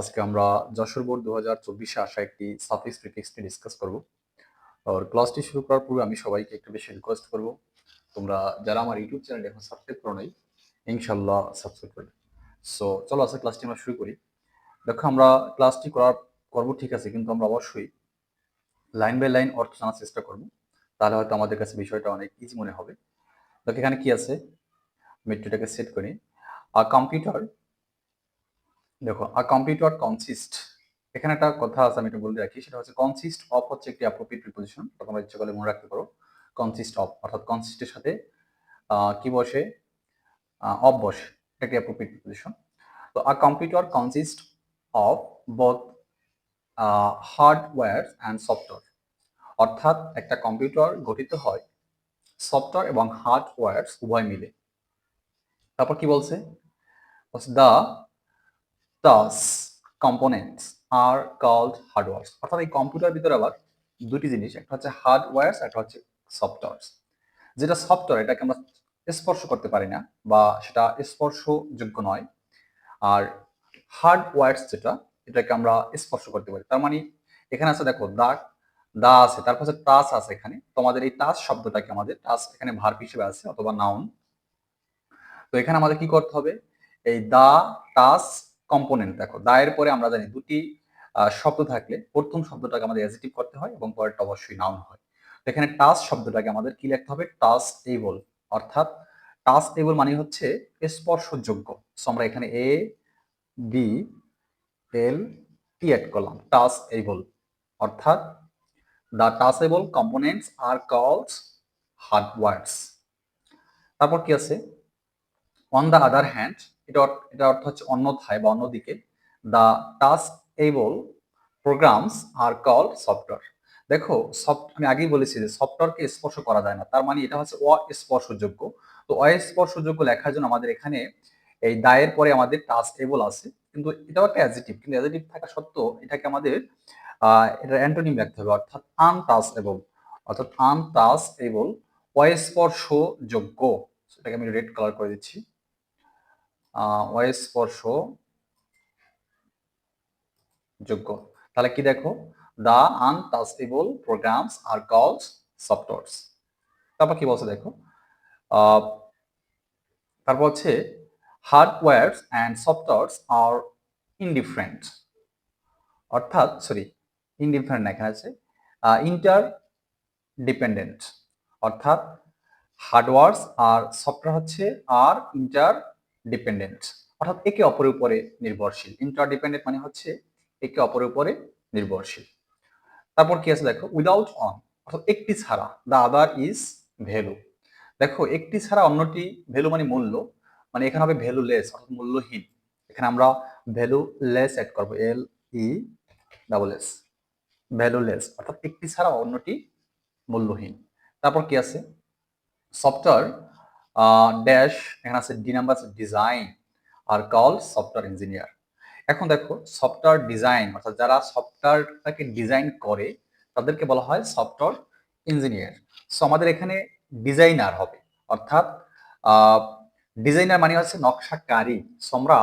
আজকে আমরা যশোর বোর্ড দু হাজার চব্বিশে আসা একটি সাফিক্স প্রিফিক্স নিয়ে ডিসকাস করব। আর ক্লাসটি শুরু করার পূর্বে আমি সবাইকে একটু বেশি রিকোয়েস্ট করব। তোমরা যারা আমার ইউটিউব চ্যানেল এখন সাবস্ক্রাইব করো নাই ইনশাল্লাহ সাবস্ক্রাইব করবে। সো চলো আজকে ক্লাসটি আমরা শুরু করি। দেখো, আমরা ক্লাসটি করার, করব ঠিক আছে, কিন্তু আমরা অবশ্যই লাইন বাই লাইন অর্থ জানার চেষ্টা করব। তাহলে হয়তো আমাদের কাছে বিষয়টা অনেক ইজি মনে হবে। দেখো, এখানে কি আছে? মেট্রিটাকে সেট করি। আর কম্পিউটার দেখো আ কম্পিউটার কনসিস্ট এখানে একটা কথা আছে আমি একটু বলে রাখি, সেটা হচ্ছে কনসিস্ট অফ হচ্ছে একটি অ্যাপ্রোপ্রিয়েট প্রিপোজিশন তোমরা ইচ্ছে করলে মনে রাখতে পারো। কনসিস্ট অফ অর্থাৎ কনসিস্টের সাথে কি বসে? অফ বসে একটি অ্যাপ্রোপ্রিয়েট প্রিপোজিশন তো a computer consist of both hardware and software অর্থাৎ একটা কম্পিউটার গঠিত হয় সফটওয়্যার এবং হার্ডওয়্যার উভয় মিলে। তারপর কি বলছে? দ্য টাস কম্পোনেন্টস আর কল্ড হার্ডওয়্যার্স অর্থাৎ এই কম্পিউটার ভিতরে আবার দুটি জিনিস, একটা হচ্ছে হার্ডওয়্যার্স একটা হচ্ছে সফটওয়্যার্স যেটা সফটওয়্যার এটাকে আমরা স্পর্শ করতে পারি না বা সেটা স্পর্শযোগ্য নয়। আর হার্ডওয়্যার্স যেটা, এটাকে আমরা স্পর্শ করতে পারি। তার মানে এখানে আছে দেখো, দা দা আছে, তারপর হচ্ছে টাচ আছে এখানে। তোমাদের এই টাচ শব্দটাকে আমাদের টাচ এখানে ভার্ব হিসেবে আছে অথবা নাউন তো এখানে আমাদের কি করতে হবে? এই দা টাচ কম্পোনেন্ট দেখো, দায়ের পরে আমরা জানি দুটি শব্দ থাকলে প্রথম শব্দটাকে আমাদের অ্যাজিটিভ করতে হয় এবং পরেরটা অবশ্যই নাউন হয়। তো এখানে টাচ শব্দটাকে আমাদের কি লিখতে হবে? টাচ এবল অর্থাৎ টাচ এবল মানে হচ্ছে স্পর্শযোগ্য। সো আমরা এখানে A D L T add করলাম টাচ এবল অর্থাৎ the touchable components are called hardwares তারপর কি আছে? অন দ্য আদার হ্যান্ড এটা এটা অর্থ হচ্ছে অন্যথায় বা অন্যদিকে। The task able programs are call software দেখো সফট আমি আগেই বলেছি যে সফটওয়্যারকে স্পর্শ করা যায় না। তার মানে এটা হচ্ছে অস্পর্শযোগ্য। তো অস্পর্শযোগ্য লেখার জন্য আমাদের এখানে এই দায়ের পরে আমাদের টাস্ক এবল আছে। কিন্তু এটাও একটা অ্যাজিটিভ কিন্তু অ্যাজিটিভ থাকা সত্ত্বেও এটাকে আমাদের এটা অ্যান্টোনিম রাখতে হবে। অর্থাৎ আনটাস এবল অর্থাৎ আনটাস এবল অস্পর্শযোগ্য। সেটাকে আমি রেড কালার করে দিচ্ছি। অস্পর্শ যোগ্য। তাহলে কি দেখো? দা আনটাচেবল প্রোগ্রামস, আর কলস, সফটওয়্যারস। তারপর কি বলছে দেখো? তারপর হচ্ছে, হার্ডওয়্যারস অ্যান্ড সফটওয়্যারস আর ইনডিফারেন্ট। অর্থাৎ, সরি, ইনডিফারেন্ট এখানে আছে ইন্টার ডিপেন্ডেন্ট অর্থাৎ, হার্ডওয়্যারস আর সফটওয়্যার হচ্ছে আর, ইন্টার ডিপেন্ডেন্ট অর্থাৎ একে অপরের উপরে নির্ভরশীল। ইন্টারডিপেন্ডেন্ট মানে হচ্ছে একে অপরের উপরে নির্ভরশীল। তারপর কি আছে দেখো? উইদাউট অন অর্থাৎ একটি ছাড়া দ্য আদার ইজ ভ্যালু দেখো, একটি ছাড়া অন্যটি ভ্যালু মানে মূল্য মানে এখানে হবে ভ্যালু লেস অর্থাৎ মূল্যহীন। এখানে আমরা ভ্যালু লেস অ্যাড করব L E double S value less অর্থাৎ একটি ছাড়া অন্যটি মূল্যহীন। তারপর কি আছে? সফটওয়্যার ড্যাশ এখানে আছে D number design are call software engineer এখন দেখো সফটওয়্যার ডিজাইন অর্থাৎ যারা সফটওয়্যারটাকে ডিজাইন করে, তাদেরকে বলা হয় সফটওয়্যার ইঞ্জিনিয়ার সো আমাদের এখানে ডিজাইনার হবে। অর্থাৎ ডিজাইনার মানে হচ্ছে নকশাকারী। সো আমরা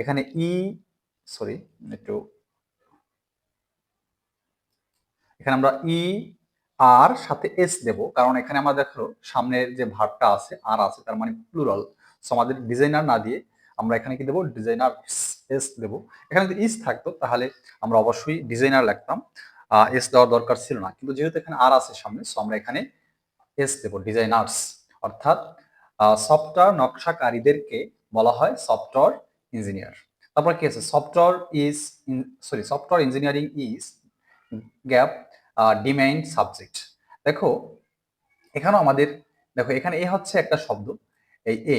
এখানে ই সরি একটু, এখানে আমরা ই আর সাথে এস দেব। কারণ এখানে আমরা দেখো, সামনের যে ভাবটা আছে, আর আছে, তার মানে প্লুরাল সো আমাদের ডিজাইনার না দিয়ে আমরা এখানে কি দেবো? ডিজাইনার এস দেব। এখানে যদি ইস থাকতো, তাহলে আমরা অবশ্যই ডিজাইনার লিখতাম। এস দেওয়ার দরকার ছিল না। কিন্তু যেহেতু এখানে আর আছে সামনে সো আমরা এখানে এস দেব ডিজাইনার্স অর্থাৎ সফটওয়্যার নকশাকারীদেরকে বলা হয় সফটওয়্যার ইঞ্জিনিয়ার তারপর কি আছে? Software is sorry software engineering is gap demand subject দেখো, এখানেও আমাদের, দেখো, এখানে এ হচ্ছে একটা শব্দ, এই এ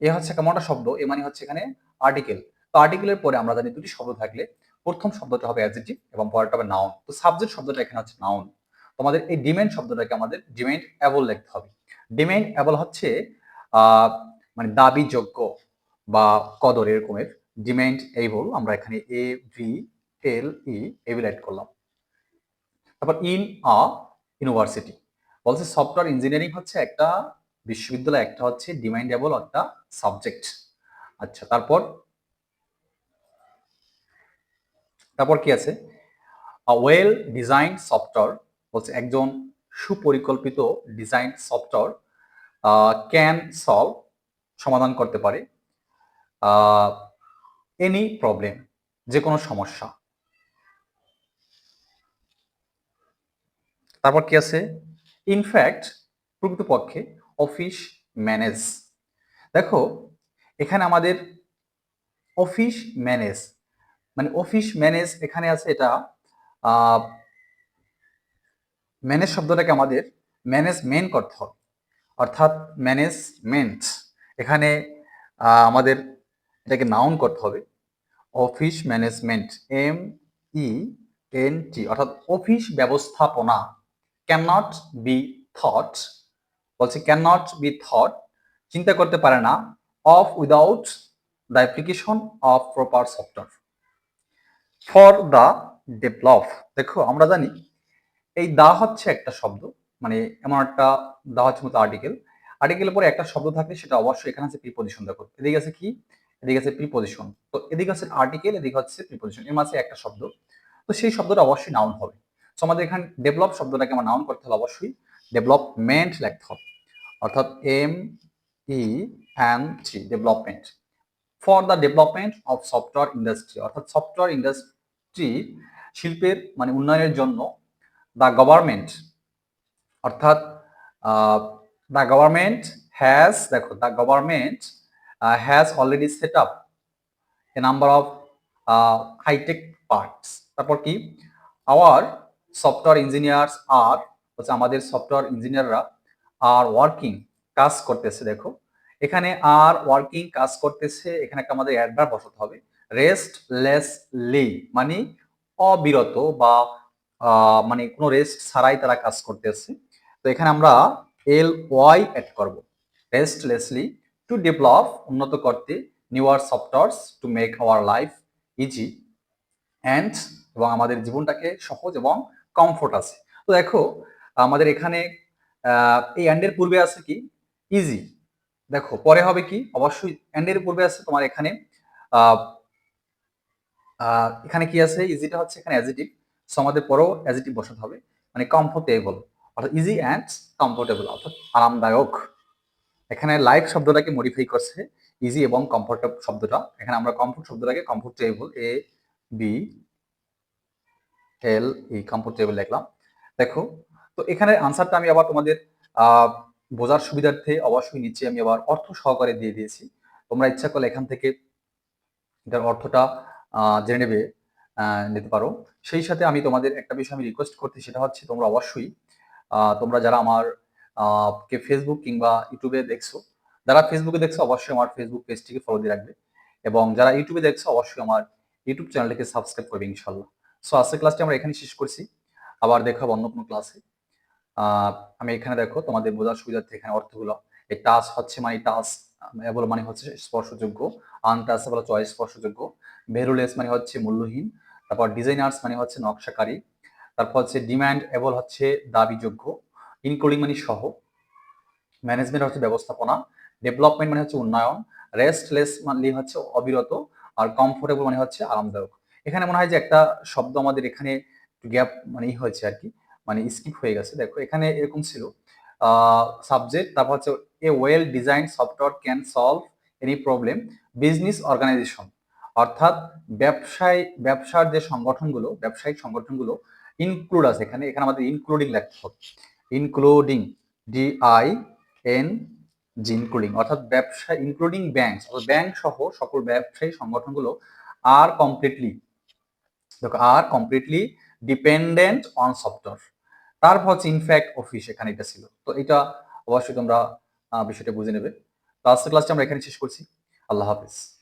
এ হচ্ছে কেমনটা শব্দ, এ মানে হচ্ছে এখানে আর্টিকেল তো আর্টিকেলের পরে আমরা জানি দুটি শব্দ থাকলে, প্রথম শব্দটা হবে অ্যাডজেক্টিভ এবং পরেরটা হবে নাউন তো সাবজেক্ট শব্দটা এখানে হচ্ছে নাউন তোমাদের এই ডিমেন্ড শব্দটাকে আমাদের ডিমেন্ড অ্যাবল লিখতে হবে। ডিমেন্ড অ্যাবল হচ্ছে মানে দাবিযোগ্য বা কদর এরকমের। ডিমেন্ড এবল আমরা এখানে A V L E able add করলাম। তারপর ইন আ ইউনিভার্সিটি বলছে সফটওয়্যার ইঞ্জিনিয়ারিং হচ্ছে একটা বিশ্ববিদ্যালয়, একটা হচ্ছে ডিমান্ডেবল একটা সাবজেক্ট আচ্ছা তারপর? তারপর কি আছে? ওয়েল ডিজাইন সফটওয়্যার বলছে একজন সুপরিকল্পিত ডিজাইন সফটওয়্যার ক্যান সলভ সমাধান করতে পারে এনি প্রবলেম যে কোনো সমস্যা। তারপর কি আছে? ইনফ্যাক্ট প্রকৃতপক্ষে অফিস ম্যানেজ দেখো, এখানে আমাদের অফিস ম্যানেজ মানে অফিস ম্যানেজ এখানে আছে এটা ম্যানেজ শব্দটাকে আমাদের ম্যানেজমেন্ট করতে হবে। অর্থাৎ ম্যানেজমেন্ট এখানে আমাদের এটাকে নাউন করতে হবে। Office management M E N T অর্থাৎ অফিস ব্যবস্থাপনা। ক্যান নট বি থট বলছে ক্যান নট বি থট চিন্তা করতে পারে না of without the application of proper software for the develop দেখো আমরা জানি এই দা হচ্ছে একটা শব্দ মানে এমন একটা দা হচ্ছে মতো আর্টিকেল আর্টিকেলের পরে একটা শব্দ থাকলে সেটা অবশ্যই এখানে আছে প্রিপোজিশন দেখো এদিকে আছে কি? এদিকে আছে প্রিপোজিশন তো এদিকে আছে আর্টিকেল এদিকে হচ্ছে প্রিপোজিশন এর মাঝে একটা শব্দ, তো সেই শব্দটা অবশ্যই নাউন হবে। সো আমাদের এখানে ডেভেলপ শব্দটাকে আমার নাউন করতে হলে অবশ্যই। ডেভেলপমেন্ট লিখতে হবে। অর্থাৎ M E N T development for the development of software industry অর্থাৎ সফটওয়্যার ইন্ডাস্ট্রি শিল্পের মানে উন্নয়নের জন্য দ্য গভর্নমেন্ট অর্থাৎ দ্য গভর্নমেন্ট হ্যাজ দেখো the government has already set up a number of hightech parts তারপর কি? আওয়ার সফটওয়্যার ইঞ্জিনিয়ার্স আর হচ্ছে আমাদের সফটওয়্যার ইঞ্জিনিয়াররা আর ওয়ার্কিং কাজ করতেছে, দেখো। এখানে আর ওয়ার্কিং কাজ করতেছে, এখানে একটা আমাদের অ্যাডভার বসাতে হবে। রেস্ট লেসলি মানে অবিরত বা মানে কোনো রেস্ট ছাড়াই তারা কাজ করতেছে। তো এখানে আমরা এল ওয়াই অ্যাড করব। রেস্টলেসলি টু ডেভেলপ উন্নত করতে newer softwares to make our life easy and এবং আমাদের জীবনটাকে সহজ এবং কমফোর্ট আছে। তো দেখো, আমাদের এখানে এই অ্যান্ডের পূর্বে আছে কি? ইজি দেখো, পরে হবে কি? অবশ্যই অ্যান্ডের পূর্বে আছে তোমার এখানে এখানে কি আছে? ইজিটা হচ্ছে এখানে অ্যাজিটিভ সো আমাদের পরেও অ্যাজিটিভ বসাতে হবে। মানে কমফোর্টেবল অর্থাৎ ইজি অ্যান্ড কমফোর্টেবল অর্থাৎ আরামদায়ক। এখানে লাইক শব্দটাকে মডিফাই করছে ইজি এবং কমফোর্টেবল শব্দটা। এখানে আমরা কমফোর্ট শব্দটাকে comfortable A B L E comfortable লিখলাম। দেখো, তো এখানে আনসারটা আমি আবার তোমাদের বোঝার সুবিধার্থে অবশ্যই নিচে আমি আবার অর্থ সহকারে দিয়ে দিয়েছি। তোমরা ইচ্ছা করলে এখান থেকে এটার অর্থটা জেনে নেবে নিতে পারো। সেই সাথে আমি তোমাদের একটা বিষয় আমি রিকোয়েস্ট করতে সেটা হচ্ছে তোমরা অবশ্যই তোমরা যারা আমার কে ফেসবুক কিংবা ইউটিউবে দেখছ, যারা ফেসবুকে দেখছ অবশ্যই আমার ফেসবুক পেজটিকে ফলো দিয়ে রাখবে। এবং যারা ইউটিউবে দেখছ অবশ্যই আমার ইউটিউব চ্যানেলটিকে সাবস্ক্রাইব করবে ইনশাল্লাহ। সো আজকের ক্লাসটি আমরা এখানে শেষ করছি। আবার দেখাবো অন্য কোনো ক্লাসে আমি এখানে দেখো, তোমাদের বোঝার সুবিধার্থে এখানে অর্থগুলো। এই টাচ হচ্ছে মানে টাচ এবল মানে হচ্ছে স্পর্শযোগ্য। Untouchable choice স্পর্শযোগ্য। ভেরুলেস মানে হচ্ছে মূল্যহীন। তারপর ডিজাইনার্স মানে হচ্ছে নকশাকারী। তারপর হচ্ছে ডিম্যান্ড এবল হচ্ছে দাবিযোগ্য। ইনক্লুডিং মানে সহ। ম্যানেজমেন্ট হচ্ছে ব্যবস্থাপনা। ডেভেলপমেন্ট মানে হচ্ছে উন্নয়ন। রেস্টলেস মানে হচ্ছে অবিরত। আর কমফোর্টেবল মানে হচ্ছে আরামদায়ক। এখানে মনে হয় যে একটা শব্দ আমাদের এখানে গ্যাপ মানে হয়েছে আর কি মানে স্কিপ হয়ে গেছে। দেখো, এখানে এরকম ছিল সাবজেক্ট তারপর হচ্ছে a well design software can solve any problem business organization অর্থাৎ ব্যবসায়, ব্যবসার যে সংগঠনগুলো, ব্যবসায়িক সংগঠনগুলো ইনক্লুড আছে এখানে। এখানে আমাদের ইনক্লুডিং লিখতে হবে including D I N G including অর্থাৎ ব্যবসা ইনক্লুডিং ব্যাংক অর্থাৎ ব্যাংক সহ সকল ব্যবসায়ী সংগঠনগুলো are completely are completely dependent on software তারপর হচ্ছে ইনফ্যাক্ট অফিস এখানে এটা ছিল। তো এটা অবশ্যই তোমরা বিষয়টা বুঝে নেবে। তো আজকের ক্লাসটা আমরা এখানে শেষ করছি। আল্লাহ হাফিজ।